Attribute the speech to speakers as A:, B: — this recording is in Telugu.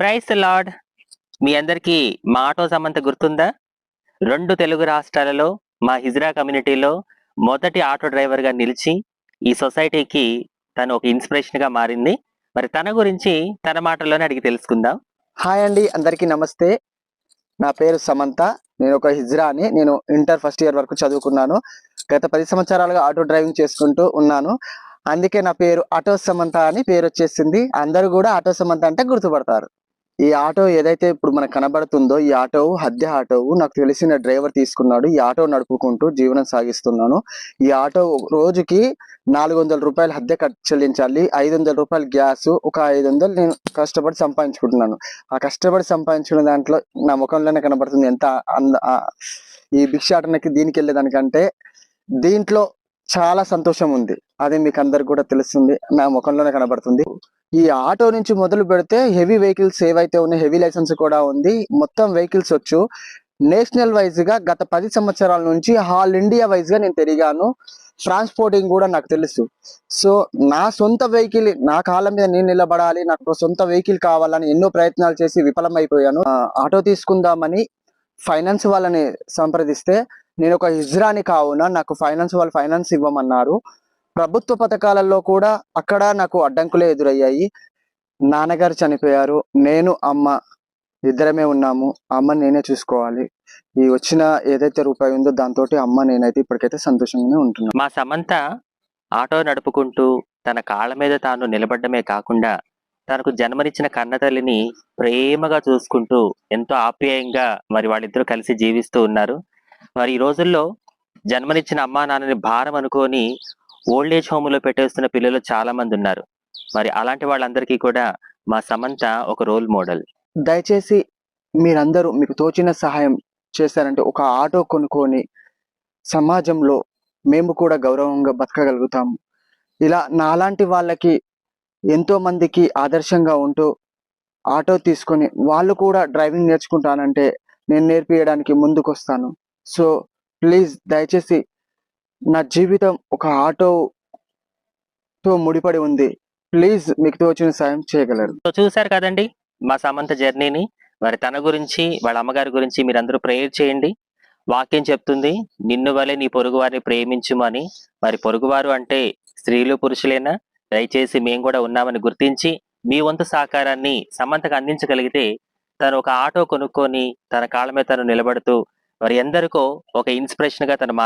A: ప్రైస్ లార్డ్ మీ అందరికీ మా ఆటో సమంత గుర్తుందా? రెండు తెలుగు రాష్ట్రాలలో మా హిజ్రా కమ్యూనిటీలో మొదటి ఆటో డ్రైవర్గా నిలిచి ఈ సొసైటీకి తను ఒక ఇన్స్పిరేషన్గా మారింది. మరి తన గురించి తన మాటల్లోనే అడిగి తెలుసుకుందాం.
B: హాయ్ అండి అందరికీ నమస్తే. నా పేరు సమంత నేను ఒక హిజ్రాని నేను ఇంటర్ ఫస్ట్ ఇయర్ వరకు చదువుకున్నాను. గత పది సంవత్సరాలుగా ఆటో డ్రైవింగ్ చేసుకుంటూ ఉన్నాను. అందుకే నా పేరు ఆటో సమంత అని పేరు వచ్చేసింది. అందరూ కూడా ఆటో సమంత అంటే గుర్తుపడతారు. ఈ ఆటో ఏదైతే ఇప్పుడు మనకు కనబడుతుందో ఈ ఆటో హద్య ఆటో నాకు తెలిసిన డ్రైవర్ తీసుకున్నాడు. ఈ ఆటో నడుపుకుంటూ జీవనం సాగిస్తున్నాను. ఈ ఆటో రోజుకి నాలుగు వందల రూపాయలు హద్దె ఖర్చు చెల్లించాలి. ఐదు వందల రూపాయలు గ్యాస్ ఒక ఐదు వందలు నేను కష్టపడి సంపాదించుకుంటున్నాను. ఆ కష్టపడి సంపాదించుకున్న దాంట్లో నా ముఖంలోనే కనబడుతుంది ఎంత అంద ఈ ఈ భిక్షాటనకి దీనికి వెళ్ళేదానికంటే దీంట్లో చాలా సంతోషం ఉంది. అది మీకు అందరికి కూడా తెలుస్తుంది. నా ముఖంలోనే కనబడుతుంది. ఈ ఆటో నుంచి మొదలు పెడితే హెవీ వెహికల్స్ ఏవైతే ఉన్నాయి హెవీ లైసెన్స్ కూడా ఉంది. మొత్తం వెహికల్స్ వచ్చు. నేషనల్ వైజ్గా గత పది సంవత్సరాల నుంచి ఆల్ ఇండియా వైజ్గా నేను తిరిగాను. ట్రాన్స్పోర్టింగ్ కూడా నాకు తెలుసు. సో నా సొంత వెహికల్ నా కాలం మీద నేను నిలబడాలి నాకు సొంత వెహికల్ కావాలని ఎన్నో ప్రయత్నాలు చేసి విఫలమైపోయాను. ఆ, ఆటో తీసుకుందామని ఫైనాన్స్ వాళ్ళని సంప్రదిస్తే నేను ఒక హిజ్రాని కావున నాకు ఫైనాన్స్ వాళ్ళు ఫైనాన్స్ ఇవ్వమన్నారు. ప్రభుత్వ పథకాలలో కూడా అక్కడ నాకు అడ్డంకులే ఎదురయ్యాయి. నాన్నగారు చనిపోయారు. నేను అమ్మ ఇద్దరమే ఉన్నాము. అమ్మ నేనే చూసుకోవాలి. ఈ వచ్చిన ఏదైతే రూపాయి ఉందో దాంతో అమ్మ నేనైతే ఇప్పటికైతే సంతోషంగానే ఉంటున్నాను.
A: మా సమంత ఆటో నడుపుకుంటూ తన కాళ్ళ మీద తాను నిలబడమే కాకుండా తనకు జన్మనిచ్చిన కన్నతల్లిని ప్రేమగా చూసుకుంటూ ఎంతో ఆప్యాయంగా మరి వాళ్ళిద్దరూ కలిసి జీవిస్తూ ఉన్నారు. మరి ఈ రోజుల్లో జన్మనిచ్చిన అమ్మా నాన్నని భారం అనుకొని ఓల్డ్ ఏజ్ హోమ్లో పెట్టేస్తున్న పిల్లలు చాలా మంది ఉన్నారు. మరి అలాంటి వాళ్ళందరికీ కూడా మా సమంత ఒక రోల్ మోడల్.
B: దయచేసి మీరందరూ మీకు తోచిన సహాయం చేశారంటే ఒక ఆటో కొనుక్కొని సమాజంలో మేము కూడా గౌరవంగా బతకగలుగుతాము ఇలా నాలాంటి వాళ్ళకి ఎంతో మందికి ఆదర్శంగా ఉంటూ ఆటో తీసుకొని వాళ్ళు కూడా డ్రైవింగ్ నేర్చుకుంటానంటే నేను నేర్పియడానికి ముందుకొస్తాను. సో ప్లీజ్ దయచేసి నా జీవితం ఒక ఆటోతో ముడిపడి ఉంది. ప్లీజ్ మీకు తోచిన సాయం చేయగలరు.
A: సో చూశారు కదండి మా సమంత జర్నీని. మరి తన గురించి వాళ్ళ అమ్మగారి గురించి మీరందరూ ప్రేయర్ చేయండి. వాక్యం చెప్తుంది నిన్ను వలె నీ పొరుగు వారిని ప్రేమించుము మరి పొరుగువారు అంటే స్త్రీలు పురుషులేనా? దయచేసి మేము కూడా ఉన్నామని గుర్తించి మీ వంతు సహకారాన్ని సమంతకు అందించగలిగితే తను ఒక ఆటో కొనుక్కొని తన కాళ్ళ మీద తను నిలబడుతూ మరి ఎందరికో ఒక ఇన్స్పిరేషన్గా తను మా